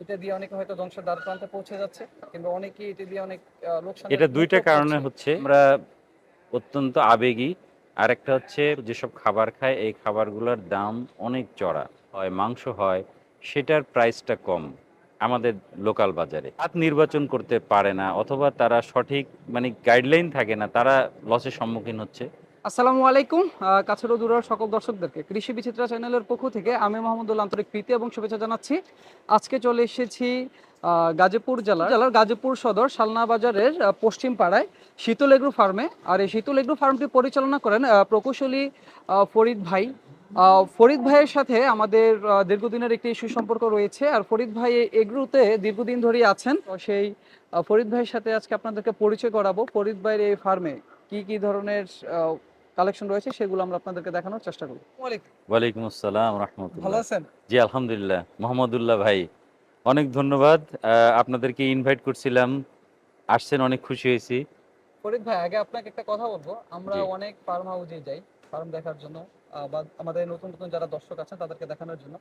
এটা দিয়ে অনেকে হয়তো ধ্বংসের দ্বার প্রান্তে পৌঁছে যাচ্ছে কিংবা অনেকে এটা দিয়ে অনেক লোকসান এটা দুইটা কারণে হচ্ছে। আমরা অত্যন্ত আবেগী। হচ্ছে যেসব খাবার খায় এই খাবারগুলোর দাম অনেক চড়া হয় মাংস হয় সেটার প্রাইসটা কম আমাদের লোকাল বাজারে। হাত নির্বাচন করতে পারে না অথবা তারা সঠিক মানে গাইডলাইন থাকে না তারা লসের সম্মুখীন হচ্ছে। আসসালামু আলাইকুম। কাছের দূরের সকল দর্শকদেরকে। কৃষি বিচিত্রা চ্যানেলের পক্ষ থেকে আমি মোহাম্মদুল আন্তরিক প্রীতি এবং শুভেচ্ছা জানাচ্ছি। আজকে চলে এসেছি গাজীপুর জেলার জেলার গাজীপুর সদর শালনা বাজারের পশ্চিম পাড়ায় শীতল এগ্রো ফার্মে। আর এই শীতল এগ্রো ফার্মটি পরিচালনা করেন প্রকৌশলী ফরিদ ভাই। ফরিদ ভাইয়ের সাথে আমাদের দীর্ঘদিনের একটি সুসম্পর্ক রয়েছে। আর ফরিদ ভাই এগ্রুতে দীর্ঘদিন ধরেই আছেন। সেই ফরিদ ভাইয়ের সাথে আজকে আপনাদেরকে পরিচয় করাবো। ফরিদ ভাইয়ের এই ফার্মে কি কি ধরনের কালেকশন রয়েছে সেগুলো আমরা আপনাদেরকে দেখানোর চেষ্টা করব। ওয়ালাইকুম। আসসালাম ভালো আছেন? জি আলহামদুলিল্লাহ। মোহাম্মদুল্লাহ ভাই অনেক ধন্যবাদ। আপনাদেরকে ইনভাইট করছিলাম। আসছেন অনেক খুশি হয়েছি। ফরিদ ভাই আগে আপনাকে একটা কথা বলব। আমরা অনেক ফার্ম হাউসে যাই ফার্ম দেখার জন্য বা আমাদের নতুন নতুন যারা দর্শক আছেন তাদেরকে দেখানোর জন্য।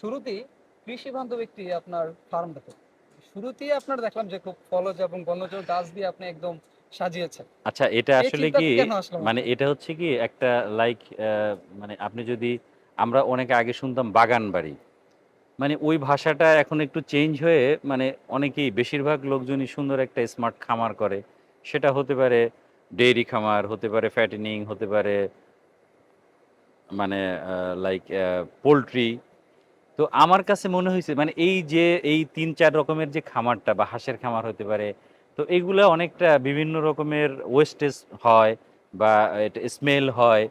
শুরুতেই কৃষি বান্ধব একটি আপনার ফার্ম দেখো। শুরুতেই আপনার দেখলাম যে খুব ফলজ এবং বনজ গাছ দিয়ে আপনি একদম সাজিয়েছেন। আচ্ছা এটা আসলে কি মানে এটা হচ্ছে কি একটা লাইক মানে আপনি যদি আমরা অনেকে আগে শুনতাম বাগান বাড়ি মানে ওই ভাষাটা এখন একটু চেঞ্জ হয়ে মানে অনেকেই বেশিরভাগ লোকজনই সুন্দর একটা স্মার্ট খামার করে। সেটা হতে পারে ডেইরি খামার হতে পারে ফ্যাটেনিং হতে পারে মানে লাইক পোলট্রি তো আমার কাছে মনে হয়েছে মানে এই যে এই তিন চার রকমের যে খামারটা বা হাঁসের খামার হতে পারে তো এইগুলা অনেকটা বিভিন্ন রকমের ওয়েস্টেজ হয় বা এটা স্মেল হয়।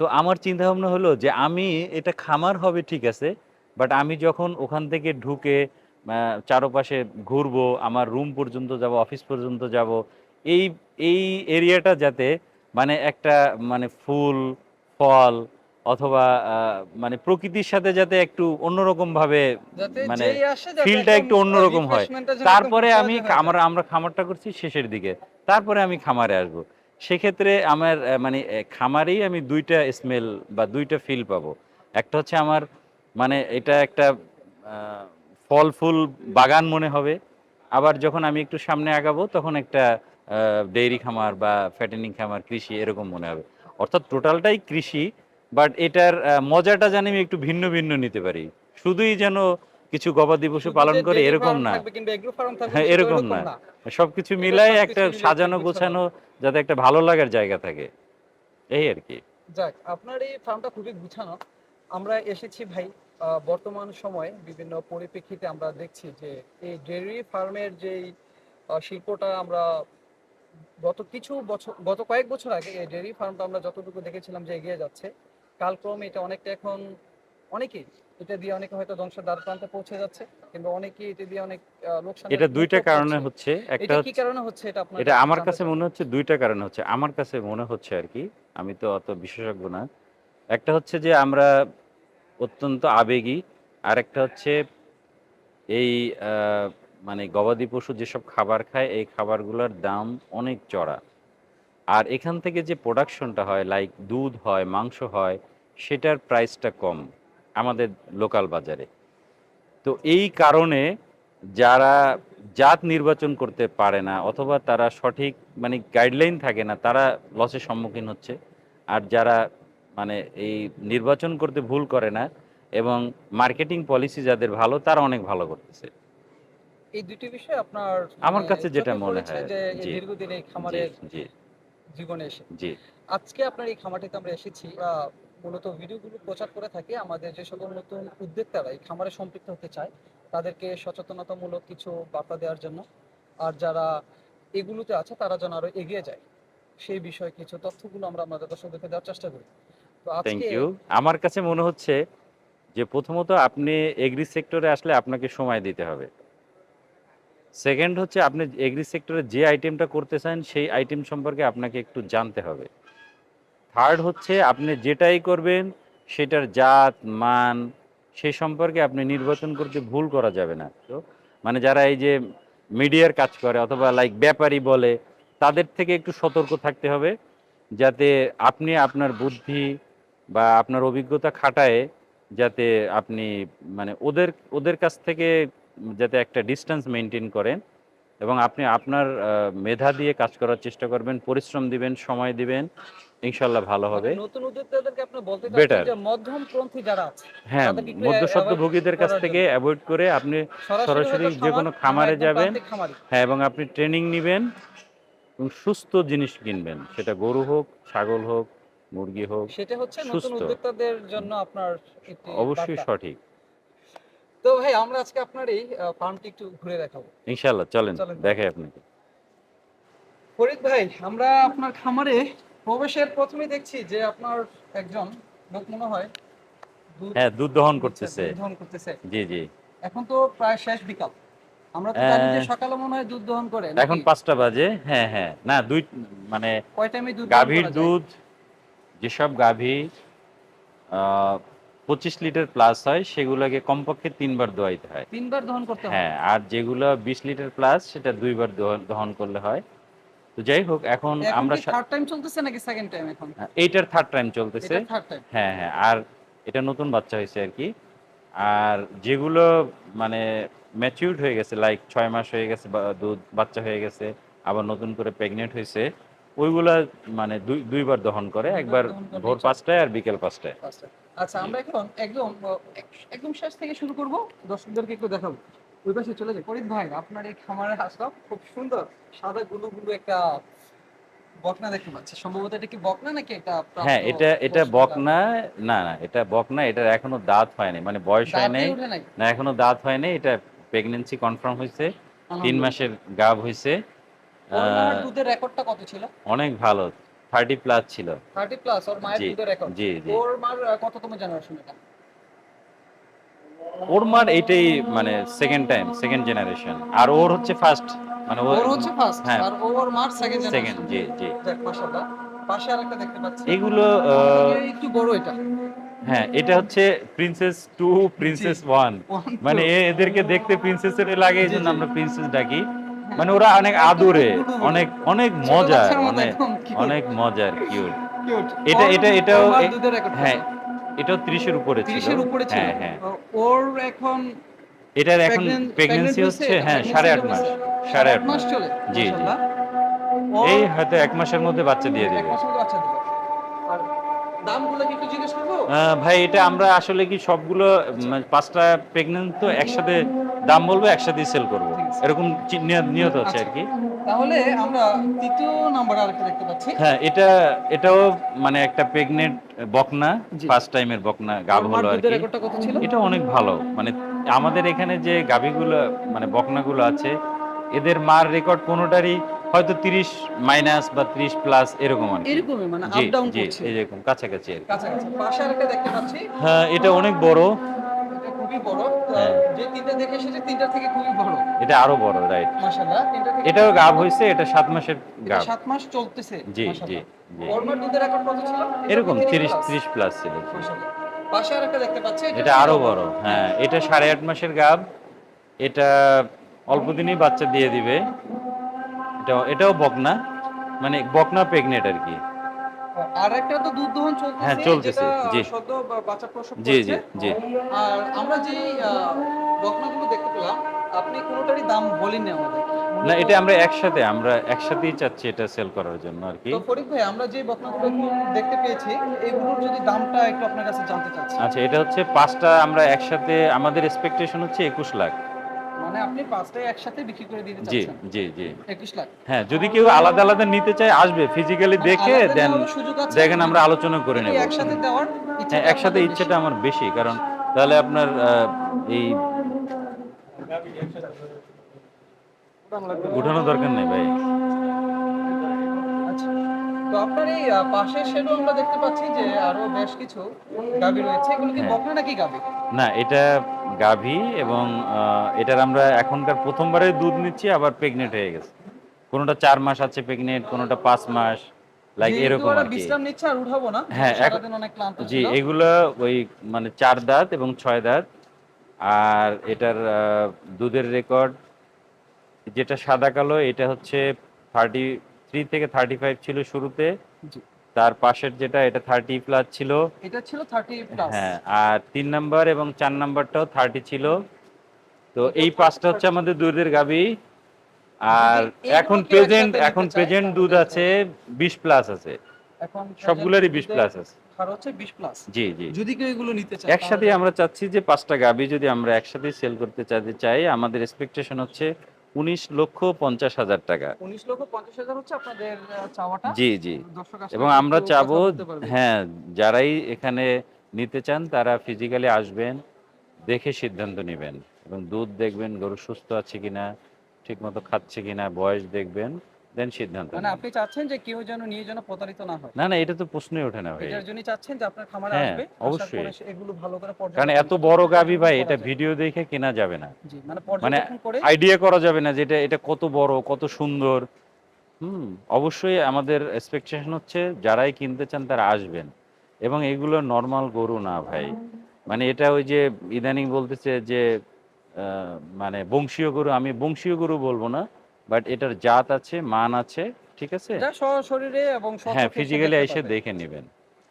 তো আমার চিন্তা ভাবনা হলো যে আমি, এটা খামার হবে ঠিক আছে বাট আমি যখন ওখান থেকে ঢুকে চারপাশে ঘুরবো, আমার রুম পর্যন্ত যাব অফিস পর্যন্ত যাব, এই এই এরিয়াটা যাতে মানে একটা মানে ফুল, ফল অথবা আহ, মানে প্রকৃতির সাথে যাতে একটু অন্যরকম ভাবে মানে ফিলটা একটু অন্যরকম হয়। তারপরে আমি। আমরা আমরা খামারটা করছি শেষের দিকে। তারপরে আমি খামারে আসব। সেক্ষেত্রে আমার মানে খামারেই আমি দুইটা স্মেল বা দুইটা ফিল পাবো। একটা হচ্ছে আমার মানে এটা একটা ফল ফুল বাগান মনে হবে। আবার যখন আমি একটু সামনে আগাবো তখন একটা ডেইরি খামার বা ফ্যাটেনিং খামার কৃষি এরকম মনে হবে। অর্থাৎ টোটালটাই কৃষি বাট এটার মজাটা জানি আমি একটু ভিন্ন ভিন্ন নিতে পারি। শুধুই যেন কিছু গবাদি পশু পালন করে এরকম না। হ্যাঁ, এরকম না। সবকিছু মিলাই একটা সাজানো গোছানো যাতে একটা ভালো লাগার জায়গা থাকে। এই আর কি। যাক আপনার এই ফার্মটা খুবই গুছানো। আমরা এসেছি ভাই বর্তমান সময়ে বিভিন্ন পরিপ্রেক্ষিতে আমরা দেখছি যে এই ডেয়ারি ফার্মের আহ, শিল্পটা আমরা গত কিছু বছর গত কয়েক বছর আগে এই ডেয়ারি ফার্মটা আমরা যতটুকু দেখেছিলাম যে এগিয়ে যাচ্ছে কালক্রমে এটা অনেকটা এখন অনেকেই এটা দিয়ে অনেকে হয়তো ধ্বংসের দ্বার প্রান্তে পৌঁছে যাচ্ছে কিংবা অনেকে এটা দিয়ে অনেক আহ, লোকসানের এটা দুইটা কারণে হচ্ছে একটা কি কারণে হচ্ছে এটা আপনার এটা আমার কাছে মনে হচ্ছে দুইটা কারণে হচ্ছে। আমার কাছে মনে হচ্ছে আর কি আমি তো অত বিশেষজ্ঞ না। একটা হচ্ছে যে আমরা অত্যন্ত আবেগী আর একটা হচ্ছে এই মানে গবাদি পশু যেসব খাবার খায় এই খাবারগুলোর দাম অনেক চড়া। আর এখান থেকে যে প্রোডাকশনটা হয় লাইক দুধ হয় মাংস হয় সেটার প্রাইসটা কম আমাদের লোকাল বাজারে। তো এই কারণে যারা জাত নির্বাচন করতে পারে না অথবা তারা সঠিক মানে গাইডলাইন থাকে না তারা লসের সম্মুখীন হচ্ছে। আর যারা মানে এই নির্বাচন করতে ভুল করে না এবং মার্কেটিং পলিসি যাদের ভালো তারা অনেক ভালো করতেছে। এই দুটি বিষয় আপনার আমার মানে কাছে যেটা মনে হয়, যে দীর্ঘদিন এই খামারের জীবনে এসে। জি। আজকে আপনার এই খামারটিতে আমরা এসেছি। মূলত ভিডিওগুলো প্রচার করে থাকি আমাদের যে সকল নতুন উদ্যোক্তারা এই খামারে সম্পৃক্ত হতে চায় তাদেরকে সচেতনতামূলক কিছু বার্তা দেওয়ার জন্য। আর যারা এগুলোতে আছে তারা যেন আরও এগিয়ে যায় সেই বিষয়ে কিছু তথ্যগুলো আমরা আমাদের দর্শকদেরকে দেওয়ার চেষ্টা করি। তো থ্যাংক আজকে ইউ আমার কাছে মনে হচ্ছে যে প্রথমত আপনি এগ্রি সেক্টরে আসলে আপনাকে সময় দিতে হবে। সেকেন্ড হচ্ছে আপনি এগ্রি সেক্টরে যে আইটেমটা করতে চান, সেই আইটেম সম্পর্কে আপনাকে একটু জানতে হবে। থার্ড হচ্ছে আপনি যেটাই করবেন, সেটার জাত, মান সেই সম্পর্কে আপনি নির্বাচন করতে ভুল করা যাবে না। তো মানে যারা এই যে মিডিয়ার কাজ করে, অথবা লাইক ব্যাপারী বলে, তাদের থেকে একটু সতর্ক থাকতে হবে, যাতে আপনি আপনার বুদ্ধি বা আপনার অভিজ্ঞতা খাটায় যাতে আপনি মানে ওদের ওদের কাছ থেকে যাতে একটা ডিস্টেন্স মেনটেন করেন এবং আপনি আপনার মেধা দিয়ে কাজ করার চেষ্টা করবেন পরিশ্রম দিবেন সময় দিবেন ইনশাল্লাহ ভালো হবে নতুন উদ্যোক্তাদেরকে আপনি বলতে. চাচ্ছেন যে যারা আছে হ্যাঁ মধ্যস্বত্বভোগীদের কাছ থেকে অ্যাভয়েড করে আপনি সরাসরি যে কোনো খামারে যাবেন। হ্যাঁ এবং আপনি ট্রেনিং নেবেন এবং সুস্থ জিনিস কিনবেন সেটা গরু হোক ছাগল হোক মুরগি হোক সেটা হচ্ছে নতুন সুস্থ। উদ্যোক্তাদের জন্য আপনার অবশ্যই সঠিক তো ভাই আমরা আজকে আপনার এই ফার্মটি একটু ঘুরে দেখাবো। ইনশাল্লাহ চলেন। দেখাই আপনাকে। ফরিদ ভাই আমরা আপনার খামারে প্রবেশের প্রথমেই দেখছি যে আপনার একজন লোক মনে হয় হ্যাঁ দুধ দহন করতেছে। দহন করতেছে। জি জি। এখন তো প্রায় শেষ বিকাল। আমরা তো জানি যে সকালে মনে হয় দুধ দহন করে এখন নাকি? পাঁচটা বাজে। হ্যাঁ হ্যাঁ। না দুই মানে কয় টাইমে দুধ গাভীর? দুধ যেসব গাভী পঁচিশ লিটার প্লাস হয় সেগুলোকে কমপক্ষে তিনবার দোয়াইতে হয়। তিনবার দহন করতে হয়? হ্যাঁ আর যেগুলো বিশ লিটার প্লাস সেটা দুইবার দহন- করলে হয়। তো যাই হোক এখন আমরা থার্ড টাইম চলতেছে নাকি সেকেন্ড টাইম এখন? এইটার থার্ড টাইম চলতেছে। হ্যাঁ হ্যাঁ আর এটা নতুন বাচ্চা হয়েছে আর কি। আর যেগুলো মানে ম্যাচিউরড হয়ে গেছে লাইক ছয় মাস হয়ে গেছে বা দুধ বাচ্চা হয়ে গেছে আবার নতুন করে প্রেগনেন্ট হয়েছে ওইগুলা মানে দুই দুইবার দহন করে একবার ভোর পাঁচটায় আর বিকেল পাঁচটায়। আচ্ছা আমরা এখন একদম একদম শেষ থেকে শুরু করব। দর্শকদেরকে একটু দেখাবো। ওই পাশে চলে যাই। ফরিদ ভাই আপনার এই খামারে আসলাম। খুব সুন্দর সাদা গুলো গুলো একটা বকনা দেখতে পাচ্ছি। সম্ভবত এটা কি বকনা নাকি এটা হ্যাঁ এটা এটা বকনা? না না এটা বকনা। এটার এখনও দাঁত হয়নি। মানে বয়স হয় নাই। না এখনও দাঁত হয়নি এটা প্রেগন্যান্সি কনফার্ম হয়েছে তিন মাসের গাভ হয়েছে দুধের রেকর্ডটা কত ছিল? অনেক ভালো। থার্টি প্লাস ছিল। 30 প্লাস ওর মায়ের দুধের রেকর্ড জি জি। ওর মার আহ, কততম জেনারেশন এটা? ওর মার এইটাই মানে সেকেন্ড টাইম সেকেন্ড জেনারেশন আর ওর হচ্ছে ফার্স্ট মানে ওর হচ্ছে ফার্স্ট হ্যাঁ। আর ওর মার সেকেন্ড সেকেন্ড জি জি। মাশাআল্লাহ। পাশে আরেকটা দেখতে পাচ্ছি। এগুলো একটু বড় এটা। হ্যাঁ এটা হচ্ছে প্রিন্সেস টু প্রিন্সেস ওয়ান মানে এদেরকে দেখতে প্রিন্সেসের লাগে এই জন্য আমরা প্রিন্সেস ডাকি। মানে ওরা অনেক আদরে অনেক অনেক মজার বাচ্চার অনেক মজার কিউট এটা এটা এটাও হ্যাঁ? এটাও ত্রিশের উপরে ছিল। 30 এর উপরে ছিল। হ্যাঁ হ্যাঁ। ওর এখন এটার এখন প্রেগনেন্সি হচ্ছে হ্যাঁ Pregnancy সাড়ে আট টা মাস হয়েছে? সাড়ে আট মাস চলে জি, জি। এই হয়তো এক মাসের মধ্যে বাচ্চা দিয়ে এক দিবে। মাসের মধ্যে বাচ্চা দিবে। আর ভাই এটা আমরা আসলে কি সবগুলো পাঁচটা প্রেগনেন্ট তো একসাথে দাম বলব একসাথে সেল করব? এরকম নিয়ত- নিয়ত হচ্ছে আর কি। তাহলে আমরা তৃতীয় নাম্বার আরেকটা দেখতে পাচ্ছি। হ্যাঁ এটা এটাও মানে একটা প্রেগনেন্ট বকনা ফার্স্ট টাইমের বকনা গাব হলো আর কি। রেকর্ডটা কত ছিল? এটা অনেক ভালো। মানে আমাদের এখানে যে গাভীগুলো মানে বকনাগুলো আছে এদের মার রেকর্ড কোনোটারই হয়তো তিরিশ মাইনাস বা ত্রিশ প্লাস এরকম আর কি। এরকমই মানে আপ ডাউন করছে। এরকম কাছাকাছি আর। কাছাকাছি। পাশে আরেকটা দেখতে পাচ্ছি। হ্যাঁ এটা অনেক বড়। এটা খুবই বড়। হ্যাঁ। যে তিনটা দেখে তিনটা থেকে খুবই বড়। এটা আরও বড় রাইট মাশাআল্লাহ তিনটা থেকে এটাও গাব হয়েছে এটা সাত মাসের এটা গাব সাত মাস চলতেছে জি জি দুধের রেকর্ড কত ছিল? এরকম কি তিরিশ 30 প্লাস ছিল। পাশে আরেকটা দেখতে পাচ্ছি এটা আরও বড় হ্যাঁ। এটা সাড়ে আট মাসের গাব এটা অল্প দিনই বাচ্চা দিয়ে দিবে। এটা এটাও বকনা। মানে বকনা প্রেগনেন্ট আর কি। আর একটা তো দুধ দহন চলতেছে হ্যাঁ, চলতেছে, জি। সদ্য বাচ্চা প্রসব জি জি জি। আর আমরা যে বকনাগুলো দেখতে পেলাম আপনি কোনোটারই দাম বলেননি আমাদের। না এটা আমরা একসাথে আমরা একসাথেই চাচ্ছি এটা সেল করার জন্য আর কি। তো ফরিদ ভাই আমরা যে বকনাগুলো দেখতে পেয়েছি এগুলোর যদি দামটা একটু আপনার কাছে জানতে চাচ্ছি। আচ্ছা এটা হচ্ছে পাঁচটা আমরা একসাথে আমাদের এক্সপেকটেশন হচ্ছে একুশ লাখ। মানে আপনি পাঁচটাই একসাথে বিক্রি করে দিতে জি চাচ্ছেন? জি জি। একুশ লাখ। হ্যাঁ যদি কেউ আলাদা আলাদা নিতে চায় আসবে ফিজিক্যালি দেখে আলাদা দেন নেওয়ারও সুযোগ আছে? দেখেন আমরা আলোচনা করে নেব। একসাথে দেওয়ার হ্যাঁ একসাথে ইচ্ছাটা আমার বেশি কারণ তাহলে আপনার আহ, এই উঠানো দরকার নেই ভাই। আচ্ছা। তো আপনার এই শেডও আমরা দেখতে পাচ্ছি যে আরও বেশ কিছু গাভী রয়েছে। এগুলো কি হ্যাঁ। বকনা নাকি গাভী? না এটা গাভী এবং এটার আমরা এখনকার প্রথমবারে দুধ নিচ্ছি আবার প্রেগনেন্ট হয়ে গেছে। কোনোটা চার মাস আছে প্রেগনেন্ট কোনোটা পাঁচ মাস লাইক এরকম আর কি। আর উঠাবো না হ্যাঁ, অনেক ক্লান্ত জি এগুলো ওই মানে চার দাঁত এবং ছয় দাঁত। আর এটার দুধের রেকর্ড যেটা সাদা কালো এটা হচ্ছে থার্টি থ্রি থেকে থার্টি ফাইভ ছিল শুরুতে। তার পাশের যেটা এটা থার্টি প্লাস ছিল। এটা ছিল থার্টি হ্যাঁ আর তিন নাম্বার এবং চার নাম্বারটাও থার্টি ছিল। তো এই পাঁচটা হচ্ছে আমাদের দুধের গাবি। আর এখন প্রেজেন্ট এখন প্রেজেন্ট দুধ আছে বিশ প্লাস আছে। সবগুলোরই বিশ প্লাস আছে। জি জি। যদি কেউ এগুলো নিতে চায় একসাথে আমরা চাচ্ছি যে পাঁচটা গাবি যদি আমরা একসাথে সেল করতে চাইতে চাই আমাদের এক্সপেকটেশন হচ্ছে উনিশ লক্ষ পঞ্চাশ হাজার টাকা। উনিশ লক্ষ পঞ্চাশ হাজার হচ্ছে আপনাদের চাওয়াটা? জি জি। এবং আমরা চাবো হ্যাঁ যারাই এখানে নিতে চান তারা ফিজিক্যালি আসবেন দেখে সিদ্ধান্ত নেবেন। এবং দুধ দেখবেন গরু সুস্থ আছে কিনা ঠিক মতো খাচ্ছে কিনা বয়স দেখবেন। দেন সিদ্ধান্ত মানে আপনি চাচ্ছেন যে কেউ যেন নিয়ে যেন প্রতারিত না হয়। না না এটা তো প্রশ্নই ওঠে না ভাই। এটার চাচ্ছেন যে আপনার খামারে হ্যাঁ, আসবে অবশ্যই। এগুলো ভালো করে কারণ এত বড় গাবি ভাই এটা ভিডিও দেখে কেনা যাবে না। মানে পর্যবেক্ষণ করে আইডিয়া করা যাবে না যে এটা এটা কত বড় কত সুন্দর। হুম অবশ্যই আমাদের এক্সপেকটেশন হচ্ছে যারাই কিনতে চান তারা আসবেন। এবং এগুলো নর্মাল গরু না ভাই। মানে এটা ওই যে ইদানিং বলতেছে যে মানে বংশীয় গরু আমি বংশীয় গরু বলব না। বাট এটার জাত আছে মান আছে ঠিক আছে? শরীরে এবং হ্যাঁ ফিজিক্যালি এসে দেখে নেবেন।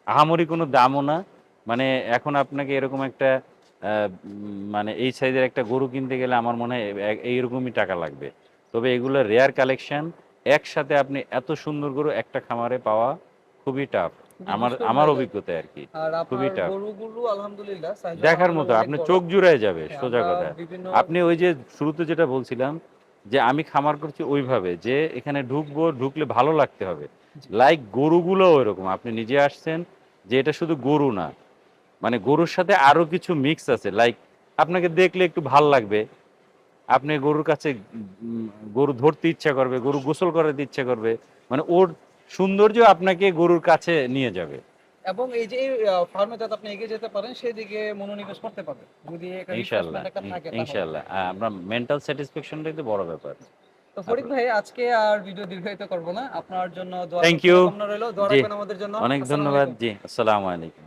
আহামরি কোনো দামও না। মানে এখন আপনাকে এরকম একটা মানে এই সাইজের একটা গরু কিনতে গেলে আমার মনে হয় এইরকমই টাকা লাগবে। তবে এগুলো রেয়ার কালেকশন একসাথে আপনি এত সুন্দর গরু একটা খামারে পাওয়া খুবই টাফ আমার আমার অভিজ্ঞতা। আর কি। খুবই size দেখার মতো আপনি চোখ জুড়ায় যাবে হ্যাঁ, সোজা কথা। আপনি ওই যে শুরুতে যেটা বলছিলাম যে আমি খামার করছি ওইভাবে যে এখানে ঢুকবো ঢুকলে ভালো লাগতে হবে। লাইক গরুগুলো ওইরকম আপনি নিজে আসছেন যে এটা শুধু গরু না মানে গরুর সাথে আরও কিছু মিক্স আছে। লাইক আপনাকে দেখলে একটু ভালো লাগবে। আপনি গরুর কাছে গরু ধরতে ইচ্ছা করবে গরু গোসল করাতে ইচ্ছা করবে মানে ওর সৌন্দর্য আপনাকে গরুর কাছে নিয়ে যাবে। এবং এই যে ফার্মে যাতে আপনি এগিয়ে যেতে পারেন সেদিকে মনোনিবেশ করতে পারবেন যদি তাহলে। ইনশাল্লাহ। আমরা মেন্টাল স্যাটিসফ্যাকশনটাই তো বড় ব্যাপার। তো ফরিদ ভাই আজকে আর ভিডিও দীর্ঘায়িত করব না। আপনার জন্য দোয়া রইল। দোয়া। রাখবেন আমাদের জন্য। অনেক ধন্যবাদ। জি আসসালামু আলাইকুম।